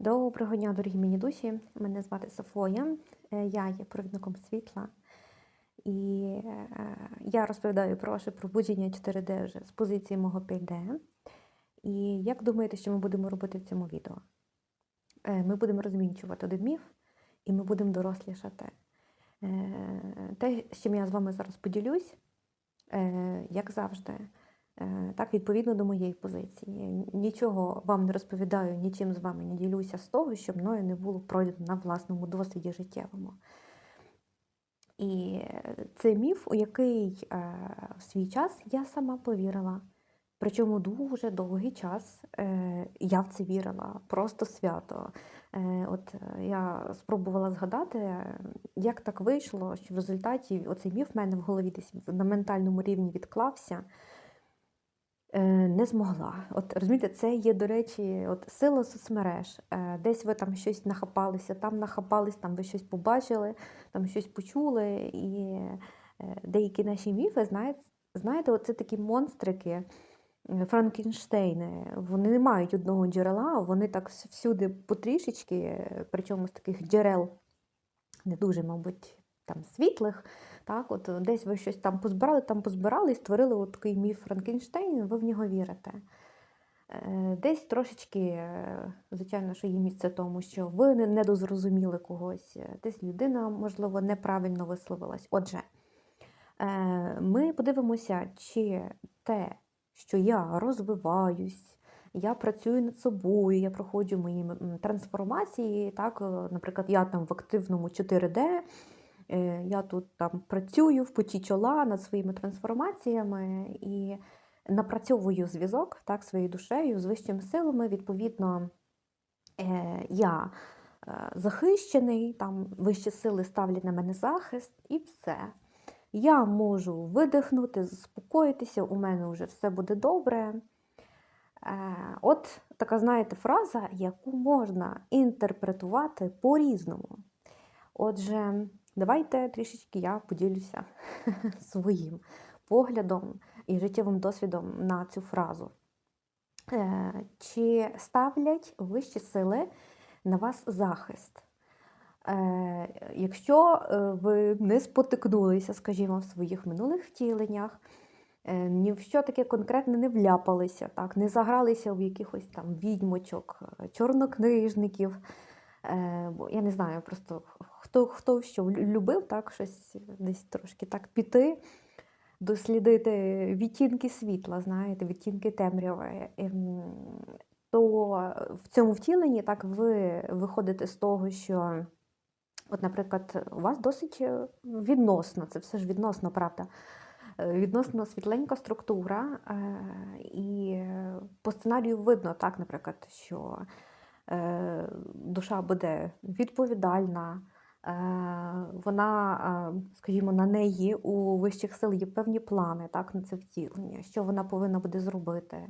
Доброго дня, дорогі мені душі. Мене звати Софоя, е, я є провідником світла. І е, я розповідаю про ваше пробудження 4D вже з позиції мого 5D. І як думаєте, що ми будемо робити в цьому відео? Е, Ми будемо розмінчувати один міф, і ми будемо дорослішати. Те, з чим я з вами зараз поділюсь, як завжди, так, відповідно до моєї позиції. Нічого вам не розповідаю, нічим з вами не ділюся з того, що мною не було пройдено на власному досвіді життєвому. І це міф, у який е, в свій час я сама повірила. Причому дуже довгий час е, я в це вірила, просто свято. Е, от е, я спробувала згадати, е, як так вийшло, що в результаті оцей міф в мене в голові десь на ментальному рівні відклався. Е, Не змогла. От розумієте, це є, до речі, от сила соцмереж. Е, Десь ви там щось нахапалися, там нахапались, там ви щось побачили, там щось почули. І е, деякі наші міфи, знаєте, знаєте, оце такі монстрики. Франкенштейни, вони не мають одного джерела, вони так всюди потрішечки, причому з таких джерел не дуже, мабуть, там світлих. Так, от е, десь ви щось там позбирали, там позбирали і створили от такий міф Франкенштейн, ви в нього вірите. Е, Десь трошечки, е, звичайно, що є місце тому, що ви не недозрозуміли когось, десь людина, можливо, неправильно висловилась. Отже, ми подивимося, чи те, що я розвиваюсь, я працюю над собою, я проходжу мої трансформації. Так, наприклад, я там в активному 4D, е, я тут там працюю в поті чола над своїми трансформаціями і напрацьовую зв'язок так, своєю душею з вищими силами. Відповідно, е, я е, захищений, там вищі сили ставлять на мене захист, і все. Я можу видихнути, заспокоїтися, у мене вже все буде добре. Е, От така, знаєте, фраза, яку можна інтерпретувати по-різному. Отже, давайте трішечки я поділюся своїм поглядом і життєвим досвідом на цю фразу. Е, Чи ставлять вищі сили на вас захист? Е, Якщо е, ви не спотикнулися, скажімо, в своїх минулих втіленнях, ні в що таке конкретне не вляпалися, так, не загралися в якихось там відьмочок, чорнокнижників. Е, бо Я не знаю, просто хто хто що любив, так, щось десь трошки так піти, дослідити відтінки світла, знаєте, відтінки темряви. Ем, То в цьому втіленні так ви виходите з того, що, от, наприклад, у вас досить е, відносно, це все ж відносно, правда. е, Відносно світленька структура, і по сценарію видно, так, наприклад, що душа буде відповідальна, е, вона, е, скажімо, на неї у вищих сил є певні плани так, на це втілення, що вона повинна буде зробити.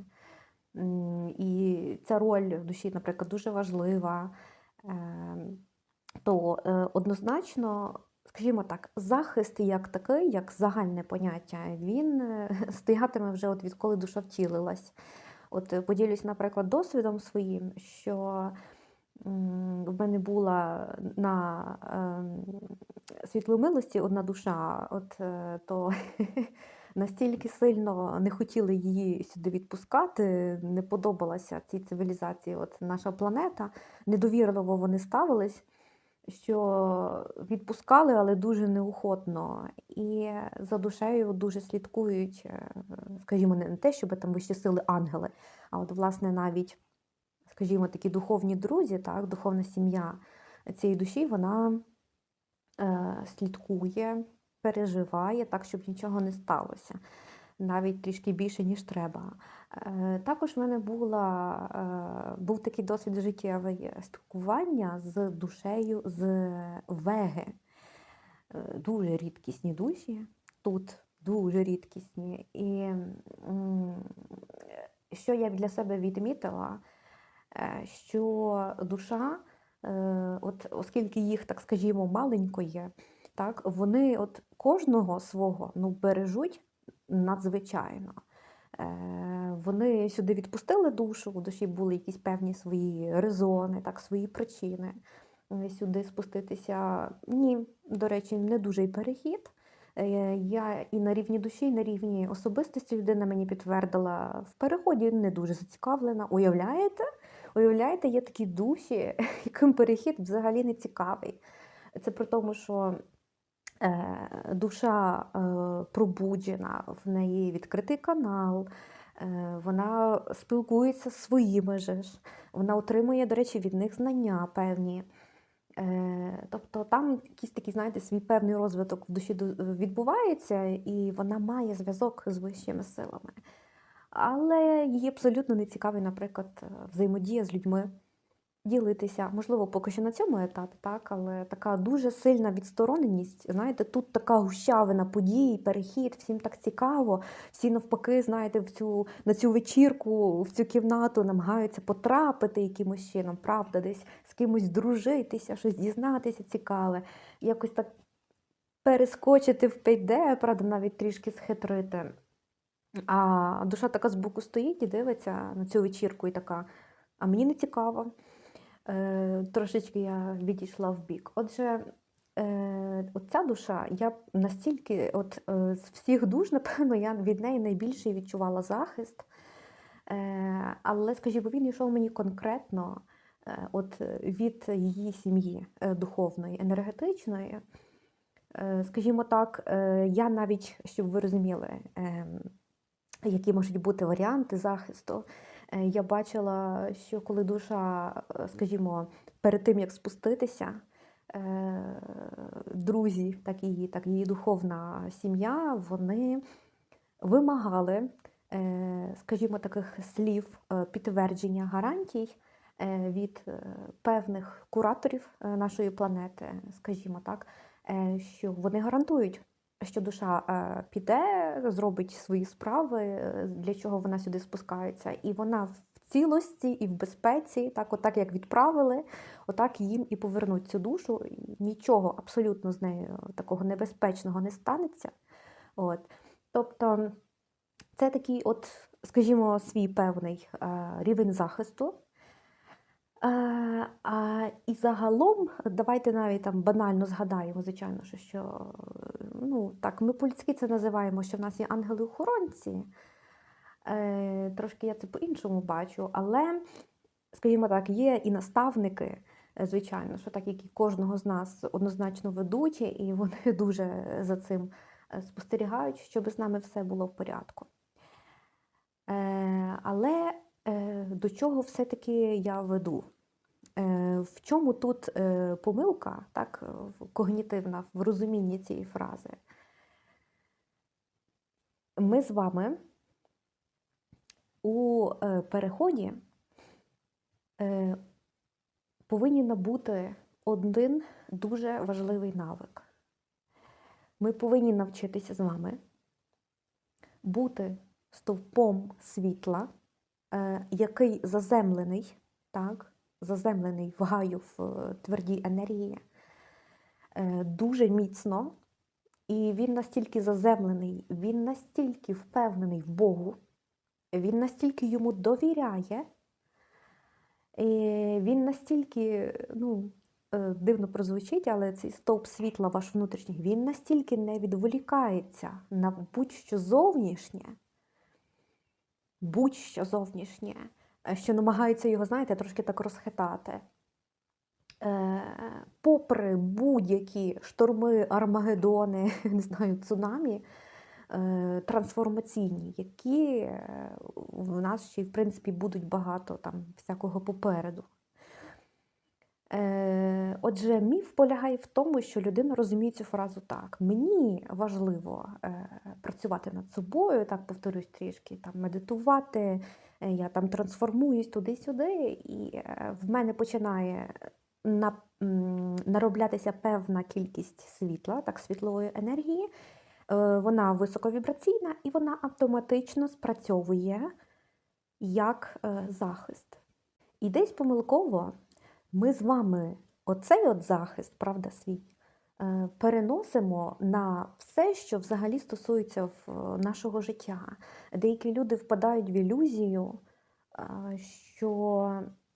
І ця роль в душі, наприклад, дуже важлива. Е, То е, однозначно, скажімо так, захист як такий, як загальне поняття, він е, стоятиме вже от відколи душа втілилась. От е, поділюсь, наприклад, досвідом своїм, що в мене була на е, світломилості одна душа, от е, то настільки сильно не хотіли її сюди відпускати, не подобалася цій цивілізації от наша планета, недовірливо вони ставились, що відпускали, але дуже неохотно. І за душею дуже слідкують, е, скажімо, не те, щоб там вищі сили ангели, а от, власне, навіть, скажімо, такі духовні друзі, так, духовна сім'я цієї душі, вона е, слідкує, переживає так, щоб нічого не сталося. Навіть трішки більше, ніж треба. Е, Також в мене була, е, був такий досвід життєвий спілкування з душею з Веги. Е, Дуже рідкісні душі тут, дуже рідкісні. І що я для себе відмітила, е, що душа, е, от, оскільки їх, так скажімо, маленько є, так, вони от кожного свого ну, бережуть надзвичайно. Е, Вони сюди відпустили душу, у душі були якісь певні свої резони, так, свої причини е, сюди спуститися. Ні, до речі, не дуже й перехід. Е, Я і на рівні душі, і на рівні особистості людина мені підтвердила в переході не дуже зацікавлена. Уявляєте? Уявляєте, є такі душі, яким перехід взагалі не цікавий. Це при тому, що душа е, пробуджена, в неї відкритий канал, е, вона спілкується з своїми же ж, вона отримує, до речі, від них знання певні. Е, Тобто там якийсь такий, знаєте, свій певний розвиток в душі відбувається, і вона має зв'язок з вищими силами. Але їй абсолютно не цікавий, наприклад, е, взаємодія з людьми, ділитися. Можливо, поки що на цьому етапі, так, але така дуже сильна відстороненість. Знаєте, тут така гущавина подій, перехід, всім так цікаво. Всі навпаки, знаєте, в цю, на цю вечірку, в цю кімнату намагаються потрапити якимось чином, правда, десь з кимось дружитися, щось дізнатися цікаве, якось так перескочити в 5D, правда, навіть трішки схитрити. А душа така збоку стоїть і дивиться на цю вечірку і така, а мені не цікаво. Е, трошечки я відійшла в бік. Отже, е, от ця душа, я настільки, от е, з всіх душ, напевно, я від неї найбільше відчувала захист. Але, скажімо, він йшов мені конкретно от, від її сім'ї духовної, енергетичної. Скажімо так, я навіть, щоб ви розуміли, ем, які можуть бути варіанти захисту. Е, Я бачила, що коли душа, е, скажімо, перед тим як спуститися, е, друзі, так і так її духовна сім'я, вони вимагали, скажімо, таких слів підтвердження гарантій від певних кураторів нашої планети, скажімо так, що вони гарантують що душа е, піде, зробить свої справи, е, для чого вона сюди спускається, і вона в цілості і в безпеці, так, отак як відправили, отак їм і повернуть цю душу. Нічого абсолютно з нею такого небезпечного не станеться. От. Тобто це такий, от, скажімо, свій певний е, рівень захисту. Е, і загалом, давайте навіть там банально згадаємо, звичайно, що, що ну, так, ми по-людськи це називаємо, що в нас є ангели-охоронці. Е, трошки я це по-іншому бачу, але, скажімо так, є і наставники, е, звичайно, що так, які кожного з нас однозначно ведуть, і вони дуже за цим спостерігають, щоб з нами все було в порядку. Але до чого все-таки я веду? Е, В чому тут е, помилка, так, когнітивна в розумінні цієї фрази? Ми з вами у е, переході е, повинні набути один дуже важливий навик. Ми повинні навчитися з вами бути стовпом світла, е, який заземлений, так, заземлений в гаю в е, твердій енергії, е, дуже міцно, і він настільки заземлений, він настільки впевнений в Богу, він настільки йому довіряє, і він настільки, ну, е, дивно прозвучить, але цей стовп світла ваш внутрішній, він настільки не відволікається на будь-що зовнішнє, будь-що зовнішнє, е, що намагається його, знаєте, трошки так розхитати. Е, Попри будь-які шторми, армагедони, не знаю, цунамі, е, трансформаційні, які в нас ще, в принципі, будуть багато там всякого попереду. Е, Отже, міф полягає в тому, що людина розуміє цю фразу так: мені важливо е, працювати над собою, так повторюсь трішки, там медитувати, е, я там трансформуюсь туди-сюди, і в мене починає нароблятися певна кількість світла, так, світлової енергії. Вона високовібраційна і вона автоматично спрацьовує як захист. І десь помилково ми з вами оцей от захист, правда, свій, е, переносимо на все, що взагалі стосується е, нашого життя. Деякі люди впадають в ілюзію, е, що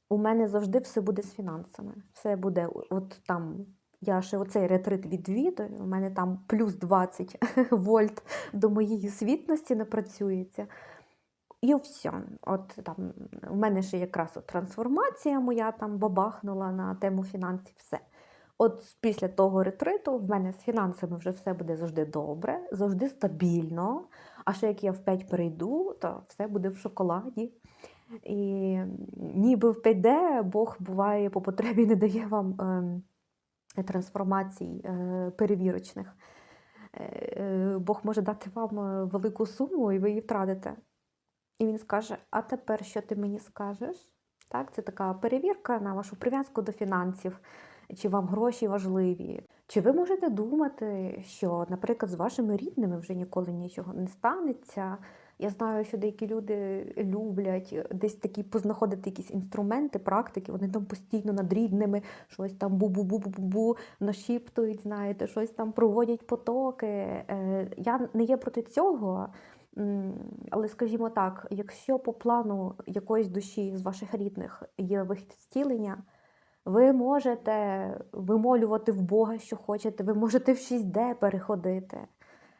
у мене завжди все буде з фінансами. Все буде от там. Я ще оцей ретрит відвідую, у мене там плюс 20 вольт до моєї світності напрацюється. І все. От там у мене ще якраз от трансформація моя там бабахнула на тему фінансів. Все. От після того ретриту в мене з фінансами вже все буде завжди добре, завжди стабільно. А ще як я в 5 перейду, то все буде в шоколаді. І ніби в 5D Бог буває по потребі не дає вам е, трансформацій е, перевірочних. Е, е, Бог може дати вам е, велику суму, і ви її втратите. І він скаже: А тепер що ти мені скажеш? Так, це така перевірка на вашу прив'язку до фінансів, чи вам гроші важливі. Чи ви можете думати, що, наприклад, з вашими рідними вже ніколи нічого не станеться? Я знаю, що деякі люди люблять десь такі познаходити якісь інструменти, практики, вони там постійно над рідними щось там бу-бу-бу-бу-бу нашіптують, знаєте, щось там проводять потоки. Е, Я не є проти цього. Але скажімо так, якщо по плану якоїсь душі з ваших рідних є вихід зцілення, ви можете вимолювати в Бога, що хочете, ви можете в 6D переходити.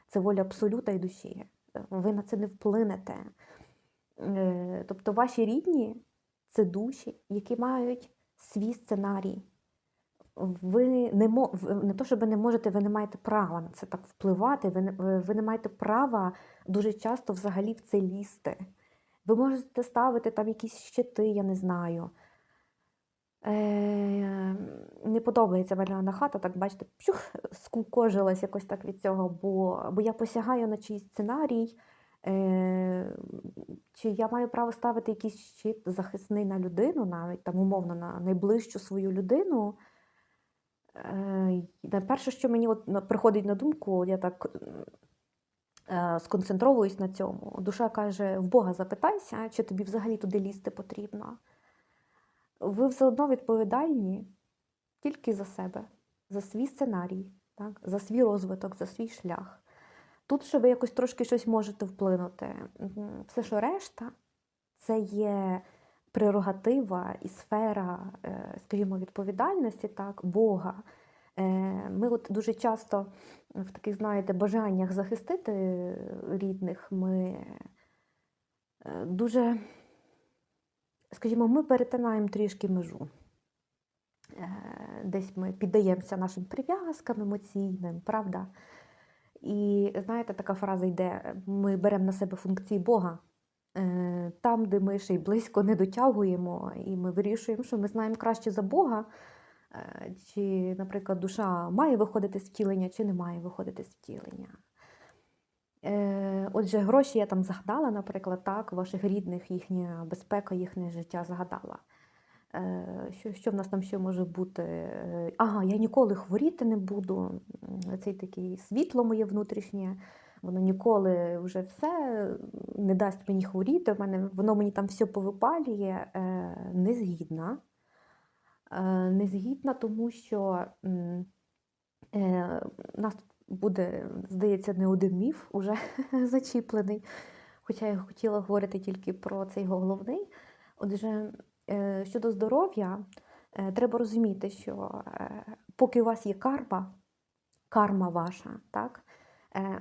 Це воля абсолюта і душі. Ви на це не вплинете. Е, Тобто ваші рідні це душі, які мають свій сценарій. Ви не мо... не то, що ви не можете, ви не маєте права на це так впливати, ви не, ви не маєте права дуже часто взагалі в це лізти. Ви можете ставити там якісь щити, я не знаю. Е, не подобається мене хата, так бачите, пшух, скукожилась якось так від цього, бо, бо я посягаю на чийсь сценарій, е, чи я маю право ставити якийсь щит захисний на людину, навіть там умовно на найближчу свою людину. Е, Найперше, що мені от приходить на думку, я так е, сконцентровуюсь на цьому. Душа каже: в Бога запитайся, чи тобі взагалі туди лізти потрібно. Ви все одно відповідальні тільки за себе, за свій сценарій, так? за свій розвиток, за свій шлях. Тут ще ви якось трошки щось можете вплинути. Все, що решта, це є прерогатива і сфера, е, скажімо, відповідальності так, Бога. Е, Ми от дуже часто в таких, знаєте, бажаннях захистити рідних, ми е, дуже, скажімо, ми перетинаємо трішки межу. Десь ми піддаємося нашим прив'язкам емоційним, правда? І знаєте, така фраза йде: ми беремо на себе функції Бога. Е, Там, де ми ще й близько не дотягуємо, і ми вирішуємо, що ми знаємо краще за Бога, Е, чи, наприклад, душа має виходити з втілення, чи не має виходити з втілення. Е, Отже, гроші я там згадала, наприклад, так, ваших рідних, їхня безпека, їхнє життя згадала. Що, що в нас там ще може бути? Ага, я ніколи хворіти не буду. М, Цей такий світло моє внутрішнє, воно ніколи вже все не дасть мені хворіти. В мене, воно мені там все повипалює. Е, Не згідна. Е, тому що е, нас тут буде, здається, не один міф уже зачіплений. Хоча я хотіла говорити тільки про цей головний. Отже, щодо здоров'я, треба розуміти, що поки у вас є карма, карма ваша, так,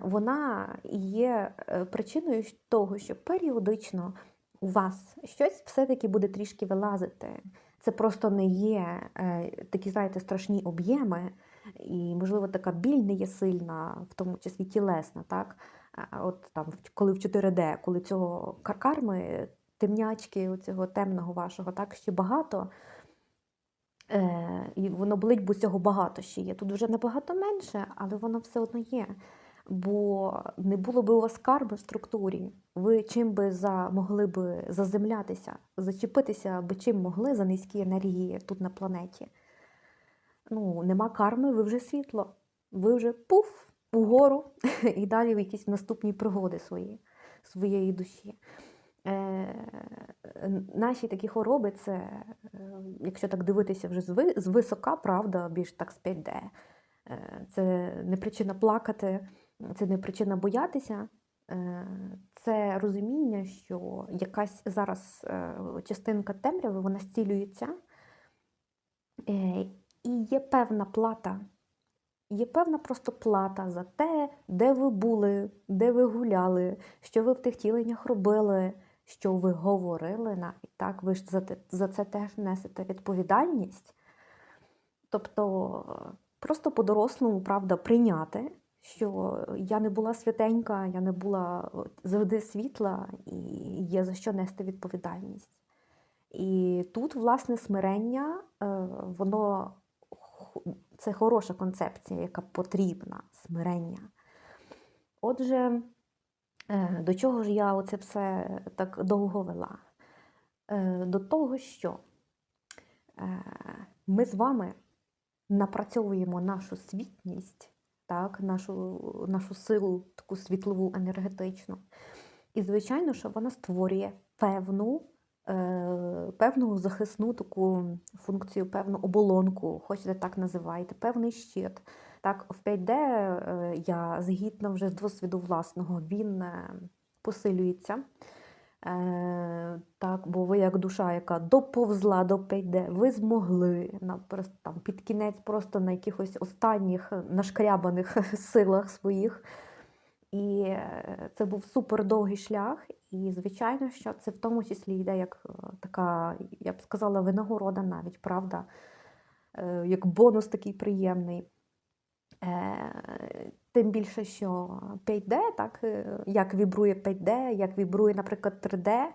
вона є е, причиною того, що періодично у вас щось все-таки буде трішки вилазити. Це просто не є е, такі, знаєте, страшні об'єми, і, можливо, така біль не є сильна, в тому числі тілесна, так? От там, коли в 4D, коли цього кар- карми, темнячки, цього темного вашого, так ще багато. Е, і воно болить, бо цього багато ще є. Тут вже набагато менше, але воно все одно є. Бо не було би у вас карми в структурі, ви чим би за, могли би заземлятися, зачепитися би чим могли за низькі енергії тут на планеті. Ну, нема карми, ви вже світло. Ви вже пуф угору і далі в якісь наступні пригоди свої, своєї душі. Е, наші такі хвороби, це, е, якщо так дивитися вже зви- звисока, правда, більш так з 5D, Е, Це не причина плакати, це не причина боятися. Е, Це розуміння, що якась зараз е, частинка темряви вона зцілюється, Е, і є певна плата. Є певна просто плата за те, де ви були, де ви гуляли, що ви в тих тіленнях робили, що ви говорили навіть. Так, ви ж за те- за це теж несете відповідальність. Тобто, просто по-дорослому, правда, прийняти, що я не була святенька, я не була завжди світла, і є за що нести відповідальність. І тут, власне, смирення, е, воно це хороша концепція, яка потрібна смирення. Отже, е, до чого ж я оце все так довго вела? Е, До того, що ми з вами напрацьовуємо нашу світність, так, нашу, нашу силу, таку світлову енергетичну. І, звичайно, що вона створює певну, е, певну захисну таку функцію, певну оболонку, хочете так називайте, певний щит. Так, в 5D е, я згідна вже з досвіду власного, він е, посилюється. Е, так, бо ви як душа, яка доповзла до 5D, ви змогли просто, там, під кінець просто на якихось останніх е, нашкрябаних силах своїх. І е, це був супер довгий шлях. І, звичайно, що це в тому числі йде як така, я б сказала, винагорода навіть, правда, як бонус такий приємний. Е, Тим більше, що 5D, так, е, як вібрує 5D, як вібрує, наприклад, 3D, е,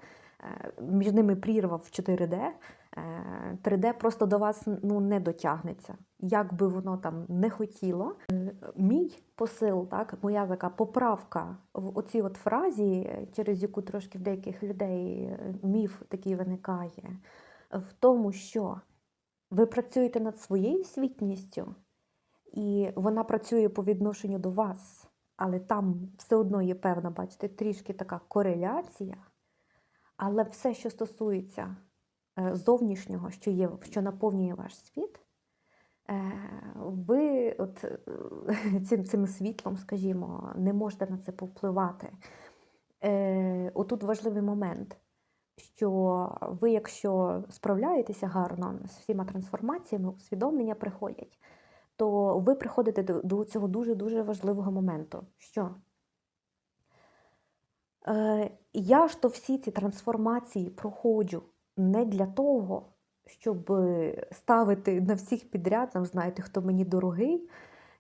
між ними прірва в 4D, е, 3D просто до вас ну, не дотягнеться. Як би воно там не хотіло. Е, Мій посил, так, моя така поправка в оцій от фразі, е, через яку трошки в деяких людей е, міф такий виникає, в тому, що ви працюєте над своєю світністю, і вона працює по відношенню до вас, але там все одно є певна, бачите, трішки така кореляція. Але все, що стосується е, зовнішнього, що є, що наповнює ваш світ, е, ви от, е, цим, цим світлом, скажімо, не можете на це повпливати. Отут важливий момент, що ви, якщо справляєтеся гарно з всіма трансформаціями, усвідомлення приходять, то ви приходите до, цього дуже-дуже важливого моменту, що е, я ж то всі ці трансформації проходжу не для того, щоб ставити на всіх підряд, там, знаєте, хто мені дорогий,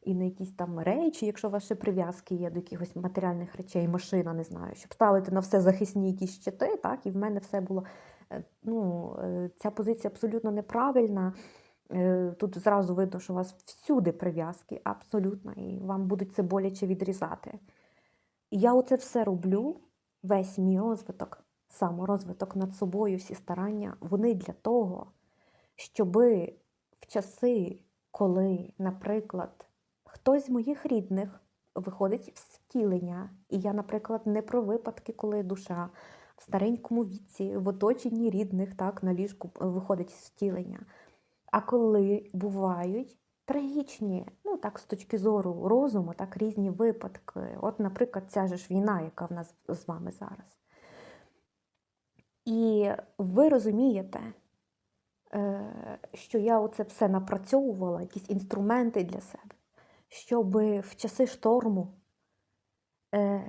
і на якісь там речі, якщо ваші прив'язки є до якихось матеріальних речей, машина, не знаю, щоб ставити на все захисні якісь щити, так, і в мене все було. е, Ну, е, ця позиція абсолютно неправильна. Е, Тут зразу видно, що у вас всюди прив'язки, абсолютно, і вам будуть це боляче відрізати. Я оце все роблю, весь мій розвиток, саморозвиток над собою, всі старання, вони для того, щоби в часи, коли, наприклад, хтось з моїх рідних виходить в втілення, і я, наприклад, не про випадки, коли душа в старенькому віці, в оточенні рідних, так, на ліжку е, виходить з втілення. А коли бувають трагічні, ну так, з точки зору розуму, так, різні випадки. От, наприклад, ця ж війна, яка в нас з вами зараз. І ви розумієте, е, що я оце все напрацьовувала, якісь інструменти для себе, щоб в часи шторму е,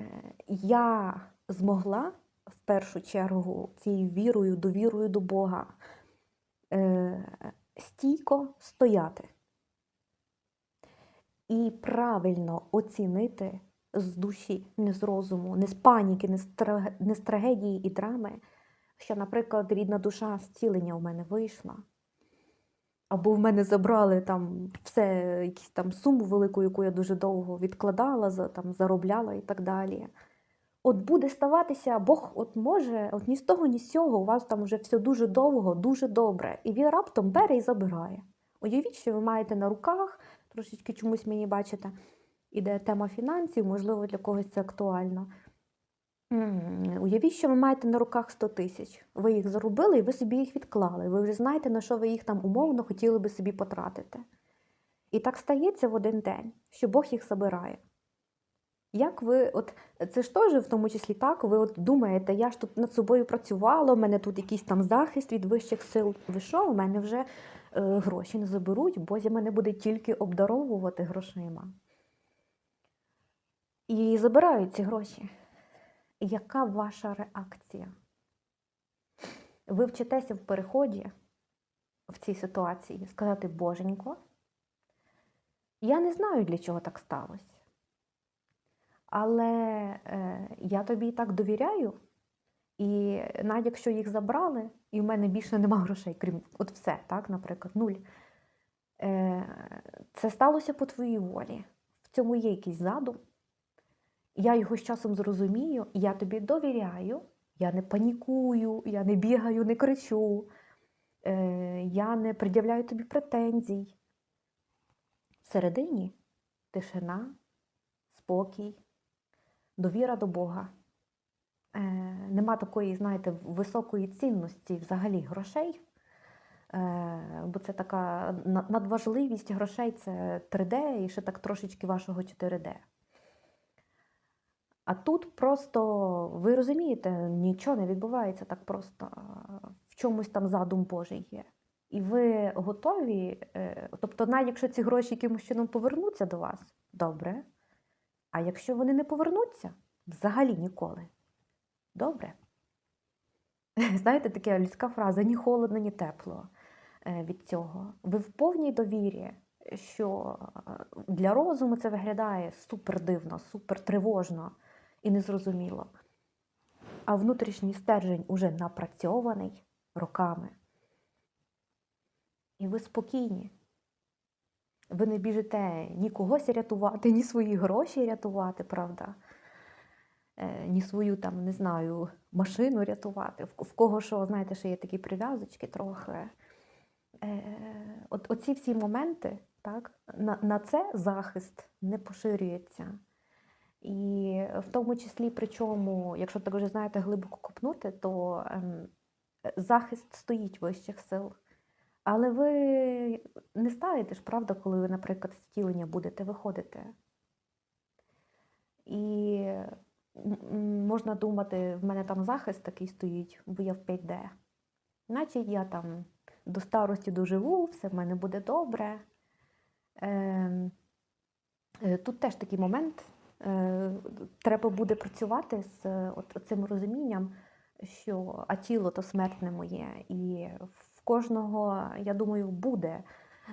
я змогла в першу чергу цією вірою, довірою до Бога е, стійко стояти і правильно оцінити з душі, не з розуму, не з паніки, не з, тра- не з трагедії і драми, що, наприклад, рідна душа зцілення у мене вийшла. Або в мене забрали там все, якусь там суму велику, яку я дуже довго відкладала, там, заробляла і так далі. От буде ставатися, Бог от може, от ні з того, ні з цього, у вас там вже все дуже довго, дуже добре. І він раптом бере і забирає. Уявіть, що ви маєте на руках, трошечки чомусь мені бачите, іде тема фінансів, можливо, для когось це актуально. Уявіть, що ви маєте на руках 100 тисяч. Ви їх заробили і ви собі їх відклали. Ви вже знаєте, на що ви їх там умовно хотіли би собі потратити. І так стається в один день, що Бог їх забирає. Як ви, от це ж теж в тому числі так, ви от думаєте, я ж тут над собою працювала, у мене тут якийсь там захист від вищих сил. Ви що, у мене вже е, гроші не заберуть, бо Бог мене буде тільки обдаровувати грошима. І забирають ці гроші. Яка ваша реакція? Ви вчитеся в переході в цій ситуації сказати Боженько, я не знаю, для чого так сталося. Але е, я тобі і так довіряю. І навіть якщо їх забрали, і в мене більше нема грошей, крім от все, так, наприклад, нуль. Е, це сталося по твоїй волі. В цьому є якийсь задум. Я його з часом зрозумію, я тобі довіряю, я не панікую, я не бігаю, не кричу, е, я не пред'являю тобі претензій. Всередині тишина, спокій, довіра до Бога. Е, нема такої, знаєте, високої цінності взагалі грошей. Е, бо це така надважливість грошей це 3D і ще так трошечки вашого 4D. А тут просто, ви розумієте, нічого не відбувається так просто. В чомусь там задум Божий є. І ви готові, е, тобто, навіть якщо ці гроші якимось чином повернуться до вас, добре. А якщо вони не повернуться, взагалі ніколи. Добре. Знаєте, така людська фраза: ні холодно, ні тепло е, від цього. Ви в повній довірі, що е, для розуму це виглядає супер дивно, супер тривожно і незрозуміло. А внутрішній стержень уже напрацьований роками. І ви спокійні. Ви не біжите ні когось рятувати, ні свої гроші рятувати, правда? Е, ні свою там, не знаю, машину рятувати. В, кого що, знаєте, ще є такі прив'язочки трохи. Е, от оці всі моменти, так, на, на це захист не поширюється. І в тому числі, причому, якщо так вже знаєте, глибоко копнути, то ем, захист стоїть вищих сил. Але ви не ставите ж, правда, коли ви, наприклад, з втілення будете виходити. І можна думати, в мене там захист такий стоїть, бо я в 5D. Наче я там до старості доживу, все в мене буде добре. Ем, е, Тут теж такий момент. Е, Треба буде працювати з цим розумінням, що а тіло то смертне моє, і кожного, я думаю, буде.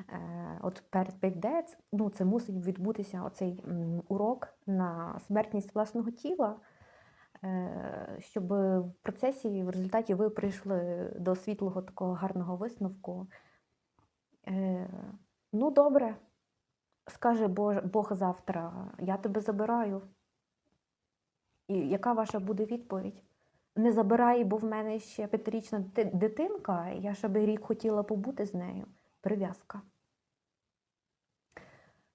Е, От перед 5D, ну, це мусить відбутися оцей урок на смертність власного тіла, е, щоб в процесі, в результаті ви прийшли до світлого такого гарного висновку. Е, Ну, добре, скаже Бог завтра, я тебе забираю. І яка ваша буде відповідь? Не забирай, бо в мене ще п'ятирічна дитинка, я ще би рік хотіла побути з нею. Прив'язка.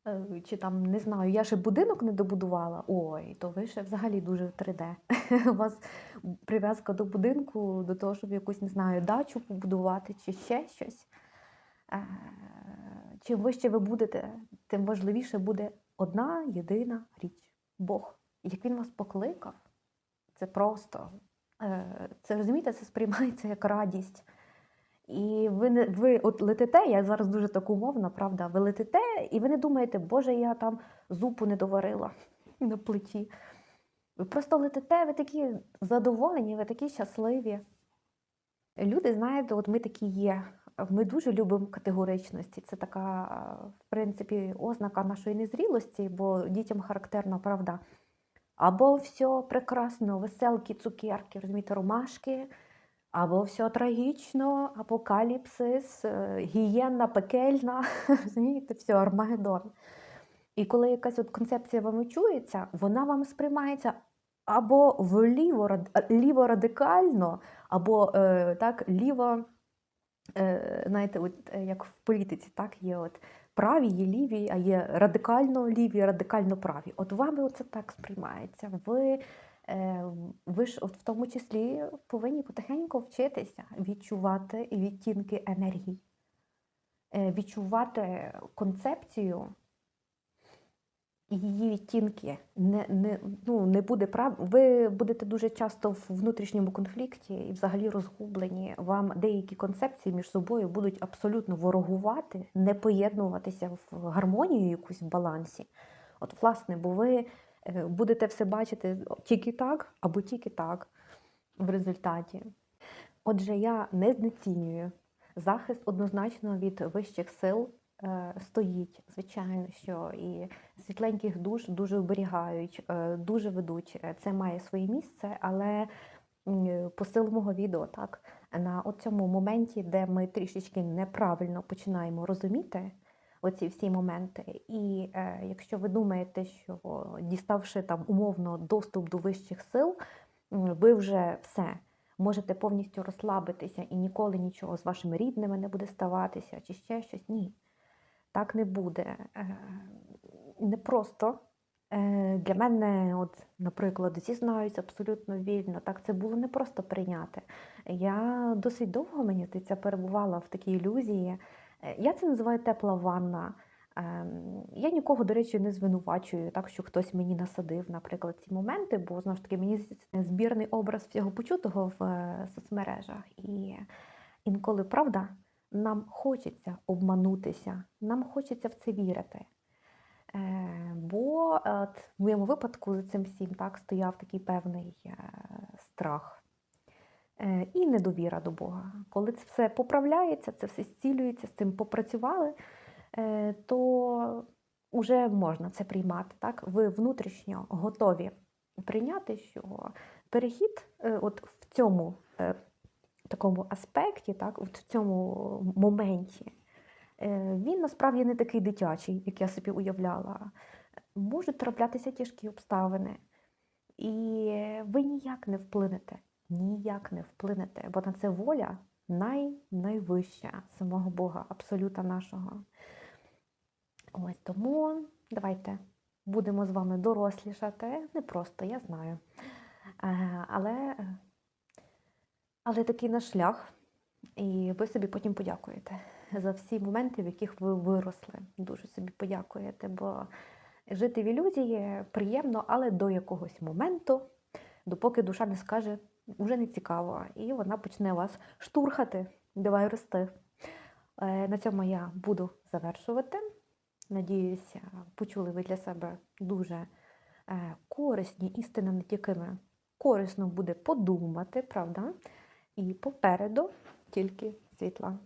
Е, Чи там, не знаю, я ще будинок не добудувала. Ой, то ви ще взагалі дуже в 3D. У вас прив'язка до будинку, до того, щоб якусь, не знаю, дачу побудувати чи ще щось. Е, Чим вище ви будете, тим важливіше буде одна єдина річ Бог. Як він вас покликав, це просто. Е, Це розумієте, це сприймається як радість. І ви не ви от летите, я зараз дуже так умовна, правда, ви летите, і ви не думаєте, Боже, я там зупу не доварила на плиті. Ви просто летите, ви такі задоволені, ви такі щасливі. Люди, знаєте, от ми такі є. Ми дуже любимо категоричності. Це така, в принципі, ознака нашої незрілості, бо дітям характерно, правда. Або все прекрасно, веселки, цукерки, розумієте, ромашки, або все трагічно, апокаліпсис, е, гієнна пекельна, розумієте, все, Армагеддон. І коли якась от концепція вам чується, вона вам сприймається або рад- ліворадикально, або е, так, ліво, е, знаєте, от, е, як в політиці, так, є от праві, є ліві, а є радикально ліві, радикально праві. От вами оце так сприймається. Ви, е, ви ж от в тому числі повинні потихеньку вчитися відчувати відтінки енергії. е, відчувати концепцію її відтінки. Не, не, ну, не буде прав... Ви будете дуже часто в внутрішньому конфлікті і взагалі розгублені. Вам деякі концепції між собою будуть абсолютно ворогувати, не поєднуватися в гармонію якусь в балансі. От, власне, бо ви е, будете все бачити тільки так або тільки так в результаті. Отже, я не знецінюю. Захист однозначно від вищих сил стоїть. Звичайно, що і світленьких душ дуже оберігають, е, дуже ведуть. Е, Це має своє місце, але посил мого відео, так, на цьому моменті, де ми трішечки неправильно починаємо розуміти оці всі моменти. І е, якщо ви думаєте, що діставши там умовно доступ до вищих сил, ви вже все можете повністю розслабитися і ніколи нічого з вашими рідними не буде ставатися, чи ще щось. Ні. Так не буде. Е, Не просто. Е, Для мене, от, наприклад, зізнаюсь абсолютно вільно. Так, це було не просто прийняти. Я досить довго, мені здається, перебувала в такій ілюзії. Е, Я це називаю тепла ванна. Ем, Я нікого, до речі, не звинувачую, так що хтось мені насадив, наприклад, ці моменти, бо знову ж таки мені збірний образ всього почутого в соцмережах. І інколи правда, нам хочеться обманутися, нам хочеться в це вірити. Е, Бо е, в моєму випадку за цим всім так стояв такий певний е, страх і недовіра до Бога. Коли це все поправляється, це все зцілюється, з цим попрацювали, то вже можна це приймати. Так? Ви внутрішньо готові прийняти, що перехід от в цьому такому аспекті, так, в цьому моменті, е, він насправді не такий дитячий, як я собі уявляла. Можуть траплятися тяжкі обставини, і ви ніяк не вплинете, ніяк не вплинете, бо на це воля най, найвища самого Бога, абсолюта нашого. Ось тому давайте будемо з вами дорослішати. Не просто, я знаю. Е, Але, але такий наш шлях, і ви собі потім подякуєте за всі моменти, в яких ви виросли. Дуже собі подякуєте, бо жити в ілюзії приємно, але до якогось моменту, допоки душа не скаже, вже не цікаво, і вона почне вас штурхати. Давай рости. Е, На цьому я буду завершувати. Надіюся, почули ви для себе дуже е, корисні істини, над якими корисно буде подумати, правда? І попереду тільки світла.